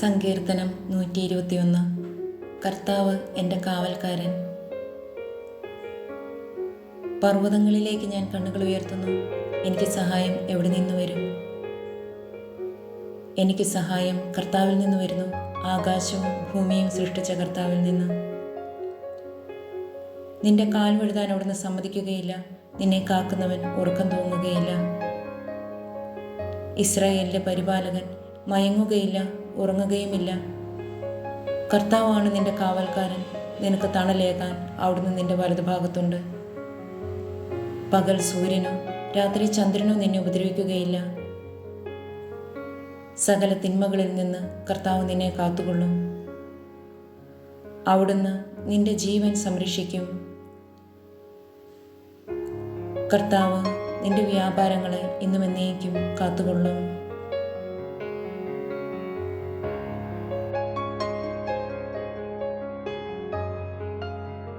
സങ്കീർത്തനം നൂറ്റി ഇരുപത്തിയൊന്ന് കർത്താവ് എന്റെ കാവൽക്കാരൻ. പർവതങ്ങളിലേക്ക് ഞാൻ കണ്ണുകൾ ഉയർത്തുന്നു. എനിക്ക് സഹായം എവിടെ നിന്ന് വരും? എനിക്ക് സഹായം കർത്താവിൽ നിന്ന് വരുന്നു. ആകാശവും ഭൂമിയും സൃഷ്ടിച്ച കർത്താവിൽ നിന്ന്. നിന്റെ കാൽ വഴുതാൻ അവിടുന്ന് സമ്മതിക്കുകയില്ല. നിന്നെ കാക്കുന്നവൻ ഉറക്കം തോന്നുകയില്ല ഇസ്രായേലിന്റെ പരിപാലകൻ മയങ്ങുകയില്ല ഉറങ്ങുകയുമില്ല. കർത്താവാണ് നിന്റെ കാവൽക്കാരൻ. നിനക്ക് തണലേകാൻ അവിടുന്ന് നിന്റെ വലതുഭാഗത്തുണ്ട്. പകൽ സൂര്യനോ രാത്രി ചന്ദ്രനോ നിന്നെ ഉപദ്രവിക്കുകയില്ല. സകല തിന്മകളിൽ നിന്ന് കർത്താവ് നിന്നെ കാത്തുകൊള്ളും. അവിടുന്ന് നിന്റെ ജീവൻ സംരക്ഷിക്കും. കർത്താവ് നിന്റെ വ്യാപാരങ്ങളെ ഇന്നും എന്നേക്കും കാത്തുകൊള്ളും.